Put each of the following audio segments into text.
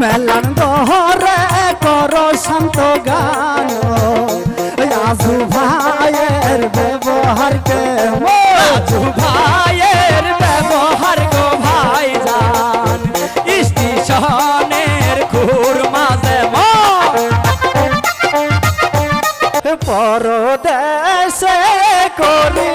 মেলান দহরে কর শান্ত গান। আজু ভাইয়ের ব্যবহার কে রাজু ভাইয়ের ব্যবহার গো ভাই স্টেশনের খুর মাঝে পরদেশে করি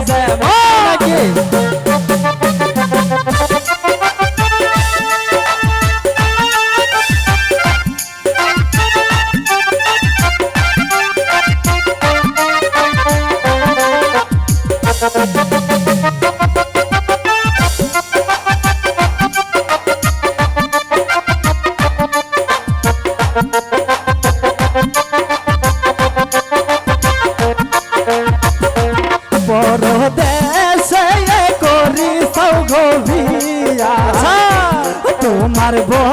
সফাই তোমার বয়ের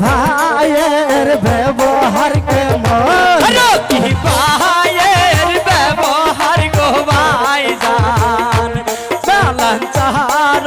ভাইয়ের ব্যবহার কেমন? কি ভাইয়ের ব্যবহার গো ভাই জান চালান চাহার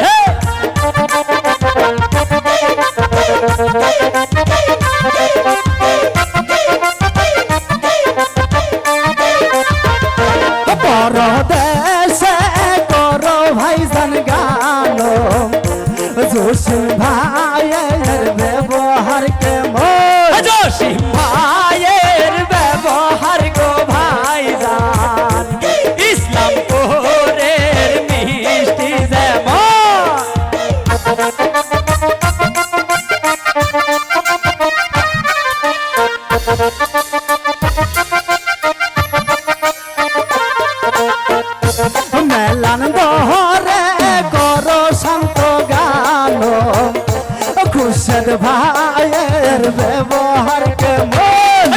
ব্যবহার কেমন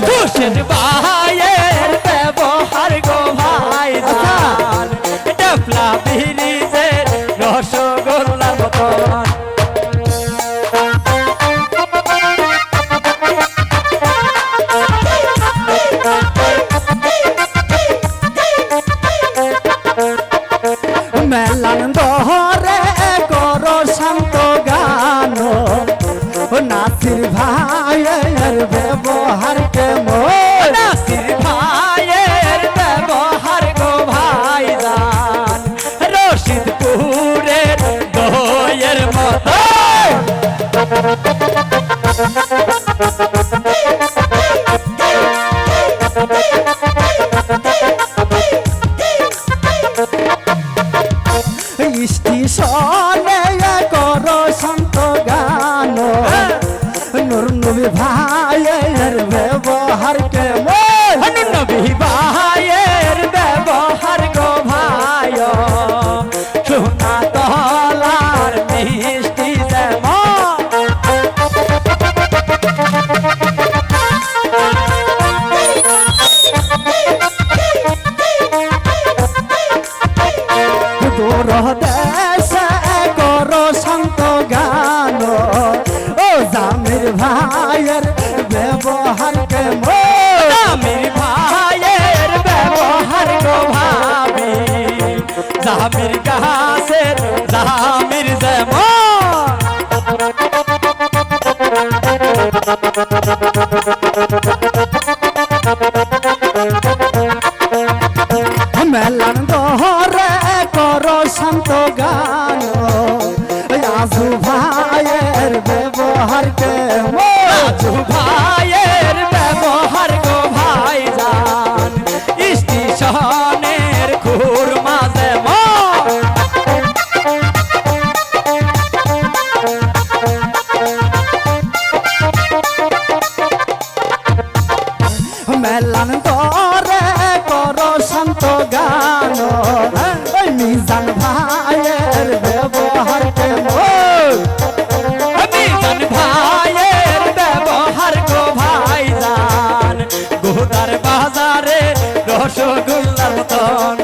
রসগোল্লার মতন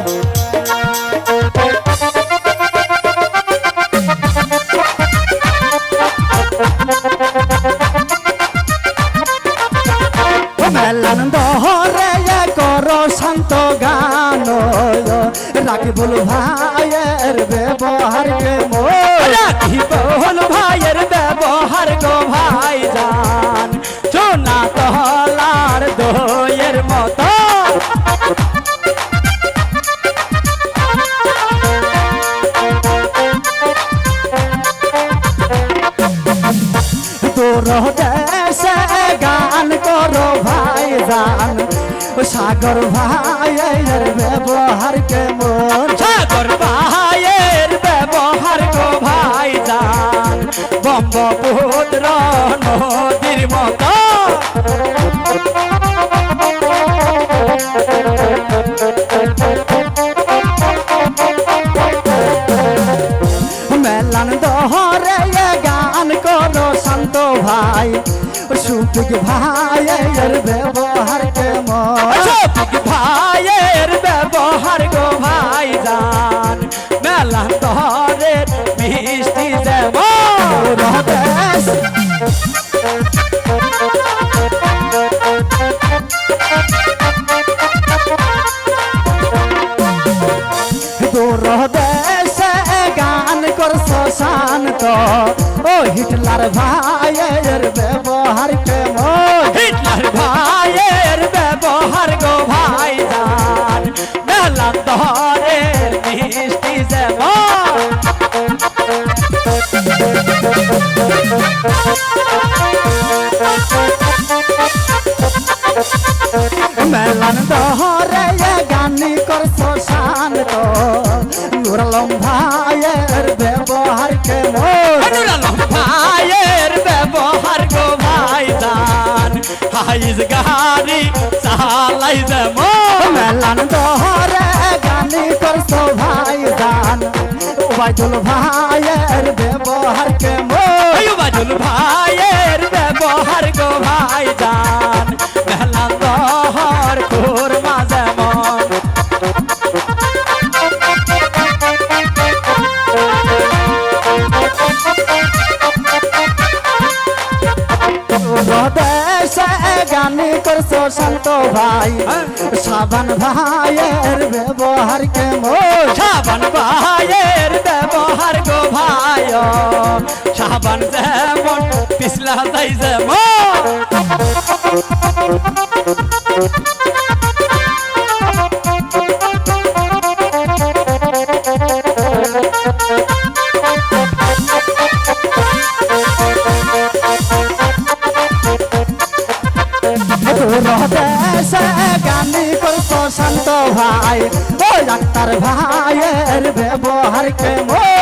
মেলান দহরে কর শান্ত গান রাখিবুল ভাইয়ের ব্যবহার কেমন রাখি বহল ভাইয়ের ব্যবহার গো জান সাগর ভাইয়ের ব্যবহার কেমন? সাগর ভাইয়ের ব্যবহার গো ভাই জান ব্রহ্মপুত্র নদীর মতো। মেলান দহরে শান্ত ভাই সুপিক ভাইয়ের ব্যবহার কেমন? সঠিক ভাইয়ের ব্যবহার গো ভাই জান মেলা তহরের মিষ্টি যেমন। তোর দেশ গান করছ শান্ত ও হিটলার ভাইয়ের ব্যবহার গাড়ি চালাই দেব মেলান দহরে গানি করছ ভাই দান ওবাইদুল ভাইয়ের ব্যবহার কেমন ওবাইদুল ভাইয়ের ব্যবহার গো ভাই দান প্রশান্ত ভাই সাবান ভাইয়ের ব্যবহার কেমন? সাবান ভাইয়ের ব্যবহার গো ভাই সাবান যেমন পিছলা তাই যেমন। ব্যবহার কেমন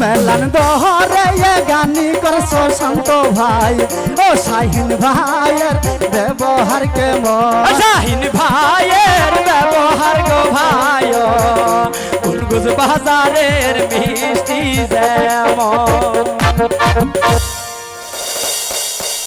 মেলান দহরে এ গানি কর প্রশান্ত ভাই। ও শাহিন ভাইয়ের ব্যবহার কে শাহিন ভাইয়ের ব্যবহার গো ভাই বাজারের মিষ্টি যেমন।